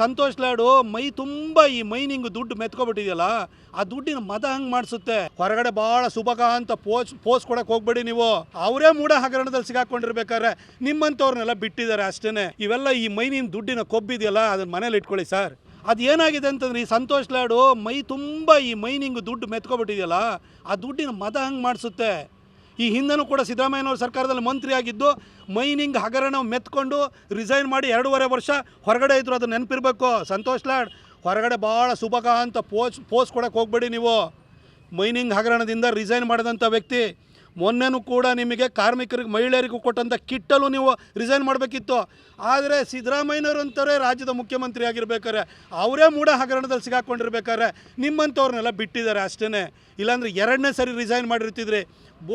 ಸಂತೋಷ್ ಲಾಡು, ಮೈ ತುಂಬ ಈ ಮೈನಿಂಗ್ ದುಡ್ಡು ಮೆತ್ಕೊಬಿಟ್ಟಿದೆಯಲ್ಲ, ಆ ದುಡ್ಡಿನ ಮದ ಹಂಗೆ ಮಾಡಿಸುತ್ತೆ. ಹೊರಗಡೆ ಭಾಳ ಸುಭಗ ಅಂತ ಪೋಸ್ ಪೋಸ್ ಕೊಡಕ್ಕೆ ಹೋಗ್ಬೇಡಿ ನೀವು. ಅವರೇ ಮೂಡ ಹಗರಣದಲ್ಲಿ ಸಿಗಾಕೊಂಡಿರ್ಬೇಕಾದ್ರೆ ನಿಮ್ಮಂಥವ್ರನ್ನೆಲ್ಲ ಬಿಟ್ಟಿದ್ದಾರೆ ಅಷ್ಟೇನೆ. ಇವೆಲ್ಲ ಈ ಮೈನಿನ ದುಡ್ಡಿನ ಕೊಬ್ಬಿದೆಯಲ್ಲ, ಅದನ್ನ ಮನೇಲಿ ಇಟ್ಕೊಳ್ಳಿ ಸರ್. ಅದು ಏನಾಗಿದೆ ಅಂತಂದ್ರೆ, ಈ ಸಂತೋಷ್ ಲಾಡು ಮೈ ತುಂಬ ಈ ಮೈನಿಂಗ್ ದುಡ್ಡು ಮೆತ್ಕೊಬಿಟ್ಟಿದೆಯಲ್ಲ, ಆ ದುಡ್ಡಿನ ಮದ ಹಂಗೆ ಮಾಡಿಸುತ್ತೆ. ಈ ಹಿಂದನೂ ಕೂಡ ಸಿದ್ದರಾಮಯ್ಯನವ್ರ ಸರ್ಕಾರದಲ್ಲಿ ಮಂತ್ರಿ ಆಗಿದ್ದು ಮೈನಿಂಗ್ ಹಗರಣ ಮೆತ್ಕೊಂಡು ರಿಸೈನ್ ಮಾಡಿ ಎರಡೂವರೆ ವರ್ಷ ಹೊರಗಡೆ ಇದ್ರು ಅದು ನೆನಪಿರ್ಬೇಕು. ಸಂತೋಷ್ ಲಾಡ್, ಹೊರಗಡೆ ಭಾಳ ಸುಭಗ ಅಂತ ಪೋಸ್ ಪೋಸ್ ಕೊಡಕ್ಕೆ ಹೋಗ್ಬೇಡಿ ನೀವು. ಮೈನಿಂಗ್ ಹಗರಣದಿಂದ ರಿಸೈನ್ ಮಾಡಿದಂಥ ವ್ಯಕ್ತಿ. ಮೊನ್ನೆನೂ ಕೂಡ ನಿಮಗೆ ಕಾರ್ಮಿಕರಿಗೆ, ಮಹಿಳೆಯರಿಗೂ ಕೊಟ್ಟಂಥ ಕಿಟ್ಟಲು ನೀವು ರಿಸೈನ್ ಮಾಡಬೇಕಿತ್ತು. ಆದರೆ ಸಿದ್ದರಾಮಯ್ಯನವರು ಅಂತಾರೆ ರಾಜ್ಯದ ಮುಖ್ಯಮಂತ್ರಿ ಆಗಿರ್ಬೇಕಾದ್ರೆ, ಅವರೇ ಮೂಢ ಹಗರಣದಲ್ಲಿ ಸಿಗಾಕೊಂಡಿರ್ಬೇಕಾದ್ರೆ ನಿಮ್ಮಂಥವ್ರನ್ನೆಲ್ಲ ಬಿಟ್ಟಿದ್ದಾರೆ ಅಷ್ಟೇ ಇಲ್ಲಾಂದರೆ ಎರಡನೇ ಸರಿ ರಿಸೈನ್ ಮಾಡಿರ್ತಿದ್ರಿ.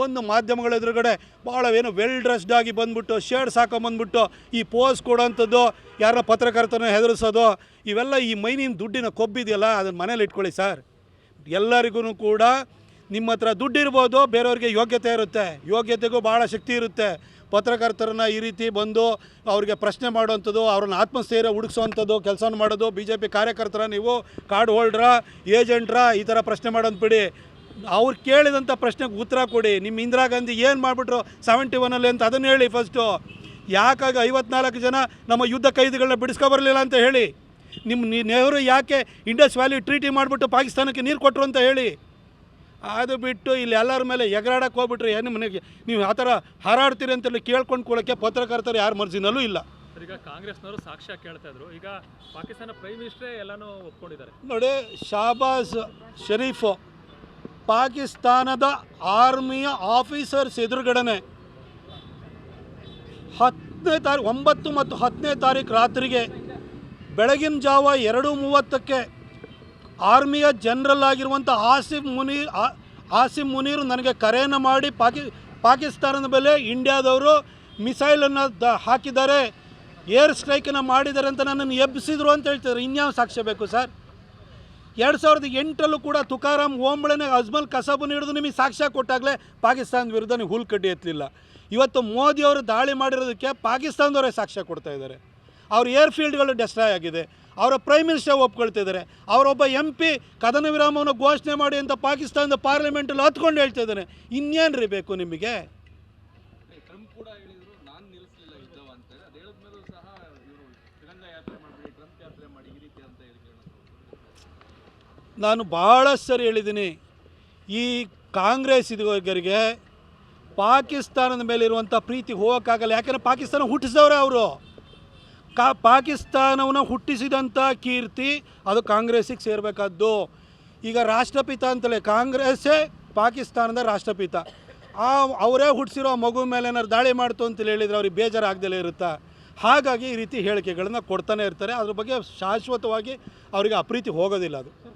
ಒಂದು ಮಾಧ್ಯಮಗಳ ಎದುರುಗಡೆ ಭಾಳ ಏನು ವೆಲ್ ಡ್ರೆಸ್ಡ್ ಆಗಿ ಬಂದ್ಬಿಟ್ಟು ಶರ್ಟ್ಸ್ ಹಾಕೊಂಬಂದ್ಬಿಟ್ಟು ಈ ಪೋಸ್ ಕೊಡೋಂಥದ್ದು ಯಾರ ಪತ್ರಕರ್ತನ ಹೆದರಿಸೋದು, ಇವೆಲ್ಲ ಈ ಮೈನಿನ ದುಡ್ಡಿನ ಕೊಬ್ಬಿದೆಯಲ್ಲ, ಅದನ್ನು ಮನೇಲಿ ಇಟ್ಕೊಳ್ಳಿ ಸರ್. ಎಲ್ಲರಿಗೂ ಕೂಡ ನಿಮ್ಮ ಹತ್ರ ದುಡ್ಡಿರ್ಬೋದು ಬೇರೆಯವ್ರಿಗೆ ಯೋಗ್ಯತೆ ಇರುತ್ತೆ. ಯೋಗ್ಯತೆಗೂ ಭಾಳ ಶಕ್ತಿ ಇರುತ್ತೆ. ಪತ್ರಕರ್ತರನ್ನ ಈ ರೀತಿ ಬಂದು ಅವ್ರಿಗೆ ಪ್ರಶ್ನೆ ಮಾಡುವಂಥದ್ದು, ಅವ್ರನ್ನ ಆತ್ಮಸ್ಥೈರ್ಯ ಹುಡುಕ್ಸೋವಂಥದ್ದು ಕೆಲಸ ಮಾಡೋದು ಬಿ ಜೆ ಪಿ ಕಾರ್ಯಕರ್ತರ ನೀವು ಕಾರ್ಡ್ ಹೋಲ್ಡ್ರ, ಏಜೆಂಟ್ರ ಈ ಥರ ಪ್ರಶ್ನೆ ಮಾಡೋದು ಬಿಡಿ. ಅವ್ರು ಕೇಳಿದಂಥ ಪ್ರಶ್ನೆಗೆ ಉತ್ತರ ಕೊಡಿ. ನಿಮ್ಮ ಇಂದಿರಾ ಗಾಂಧಿ ಏನು ಮಾಡಿಬಿಟ್ರು ಸೆವೆಂಟಿ ಒನಲ್ಲಿ ಅಂತ ಅದನ್ನು ಹೇಳಿ ಫಸ್ಟು ಯಾಕಾಗ ಐವತ್ನಾಲ್ಕು ಜನ ನಮ್ಮ ಯುದ್ಧ ಕೈದಿಗಳನ್ನ ಬಿಡಿಸ್ಕೊಬರಲಿಲ್ಲ ಅಂತ ಹೇಳಿ? ನಿಮ್ಮ ನೆಹರು ಯಾಕೆ ಇಂಡಸ್ ವ್ಯಾಲಿ ಟ್ರೀಟಿ ಮಾಡಿಬಿಟ್ಟು ಪಾಕಿಸ್ತಾನಕ್ಕೆ ನೀರು ಕೊಟ್ಟರು ಅಂತ ಹೇಳಿ? ಅದು ಬಿಟ್ಟು ಇಲ್ಲಿ ಎಲ್ಲರ ಮೇಲೆ ಎಗರಾಡಕ್ಕೆ ಹೋಗ್ಬಿಟ್ರೆ ಏನು ಮನೆಗೆ? ನೀವು ಆ ಥರ ಹಾರಾಡ್ತೀರಿ ಅಂತೇಳಿ ಕೇಳ್ಕೊಂಡು ಕೊಡೋಕ್ಕೆ ಪತ್ರಕರ್ತರು ಯಾರ ಮರ್ಜಿನಲ್ಲೂ ಇಲ್ಲ. ಈಗ ಕಾಂಗ್ರೆಸ್ನವರು ಸಾಕ್ಷ್ಯ ಕೇಳ್ತಾ ಇದ್ರು. ಈಗ ಪಾಕಿಸ್ತಾನ ಪ್ರೈಮ್ ಮಿನಿಸ್ಟ್ರೇ ಎಲ್ಲನೂ ಒಪ್ಕೊಂಡಿದ್ದಾರೆ. ನೋಡಿ ಶಾಬಾಜ್ ಶರೀಫು ಪಾಕಿಸ್ತಾನದ ಆರ್ಮಿಯ ಆಫೀಸರ್ಸ್ ಎದುರುಗಡೆನೆ ಹತ್ತನೇ ತಾರೀಕು ಒಂಬತ್ತು ಮತ್ತು ಹತ್ತನೇ ತಾರೀಕು ರಾತ್ರಿಗೆ ಬೆಳಗಿನ ಜಾವ ಎರಡು ಮೂವತ್ತಕ್ಕೆ ಆರ್ಮಿಯ ಜನರಲ್ ಆಗಿರುವಂಥ ಆಸಿಫ್ ಮುನೀರ್ ಆಸಿಫ್ ಮುನೀರ್ ನನಗೆ ಕರೆಯನ್ನು ಮಾಡಿ ಪಾಕಿ, ಪಾಕಿಸ್ತಾನದ ಮೇಲೆ ಇಂಡಿಯಾದವರು ಮಿಸೈಲನ್ನು ದ, ಹಾಕಿದ್ದಾರೆ, ಏರ್ ಸ್ಟ್ರೈಕನ್ನು ಮಾಡಿದ್ದಾರೆ ಅಂತ ನನ್ನನ್ನು ಎಬ್ಬಿಸಿದ್ರು ಅಂತ ಹೇಳ್ತಿದ್ರು ಇನ್ಯಾವ ಸಾಕ್ಷ್ಯ ಬೇಕು ಸರ್? ಎರಡು ಸಾವಿರದ ಎಂಟರಲ್ಲೂ ಕೂಡ ತುಕಾರಾಮ್ ಓಂಬಳನೆ ಅಜ್ಮಲ್ ಕಸಬನ್ನು ಹಿಡಿದು ನಿಮಗೆ ಸಾಕ್ಷ್ಯ ಕೊಟ್ಟಾಗಲೇ ಪಾಕಿಸ್ತಾನದ ವಿರುದ್ಧ ನೀವು ಹುಲ್ಕಡ್ಡಿ ಎತ್ತಲಿಲ್ಲ. ಇವತ್ತು ಮೋದಿಯವರು ದಾಳಿ ಮಾಡಿರೋದಕ್ಕೆ ಪಾಕಿಸ್ತಾನದವರೇ ಸಾಕ್ಷ್ಯ ಕೊಡ್ತಾ ಇದ್ದಾರೆ. ಅವ್ರ ಏರ್ ಫೀಲ್ಡ್ಗಳು ಡೆಸ್ಟ್ರಾಯ್ ಆಗಿದೆ. ಅವರ ಪ್ರೈಮ್ ಮಿನಿಸ್ಟರ್ ಒಪ್ಕೊಳ್ತಿದ್ದಾರೆ. ಅವರೊಬ್ಬ ಎಂ ಪಿ ಕದನ ವಿರಾಮವನ್ನು ಘೋಷಣೆ ಮಾಡಿ ಅಂತ ಪಾಕಿಸ್ತಾನದ ಪಾರ್ಲಿಮೆಂಟಲ್ಲಿ ಹತ್ಕೊಂಡು ಹೇಳ್ತಾ ಇದ್ದಾನೆ. ಇನ್ನೇನು ರೀ ಬೇಕು ನಿಮಗೆ? ನಾನು ಭಾಳ ಸರಿ ಹೇಳಿದ್ದೀನಿ. ಈ ಕಾಂಗ್ರೆಸ್ ಇದುವರೆಗೆ ಪಾಕಿಸ್ತಾನದ ಮೇಲೆ ಇರುವಂಥ ಪ್ರೀತಿ ಹೋಗೋಕ್ಕಾಗಲ್ಲ. ಯಾಕಂದರೆ ಪಾಕಿಸ್ತಾನ ಹುಟ್ಟಿಸಿದವ್ರೆ ಅವರು. ಕಾ ಪಾಕಿಸ್ತಾನವನ್ನು ಹುಟ್ಟಿಸಿದಂಥ ಕೀರ್ತಿ ಅದು ಕಾಂಗ್ರೆಸ್ಸಿಗೆ ಸೇರಬೇಕಾದ್ದು. ಈಗ ರಾಷ್ಟ್ರಪಿತ ಅಂತಲೇ, ಕಾಂಗ್ರೆಸ್ಸೇ ಪಾಕಿಸ್ತಾನದ ರಾಷ್ಟ್ರಪಿತ. ಆ ಅವರೇ ಹುಟ್ಟಿಸಿರೋ ಮಗು ಮೇಲೆ ಏನಾರು ದಾಳಿ ಮಾಡ್ತು ಅಂತ ಹೇಳಿದರೆ ಅವ್ರಿಗೆ ಬೇಜಾರಾಗ್ದಲೇ ಇರುತ್ತಾ? ಹಾಗಾಗಿ ಈ ರೀತಿ ಹೇಳಿಕೆಗಳನ್ನು ಕೊಡ್ತಾನೆ ಇರ್ತಾರೆ. ಅದ್ರ ಬಗ್ಗೆ ಶಾಶ್ವತವಾಗಿ ಅವರಿಗೆ ಅಪ್ರೀತಿ ಹೋಗೋದಿಲ್ಲ ಅದು.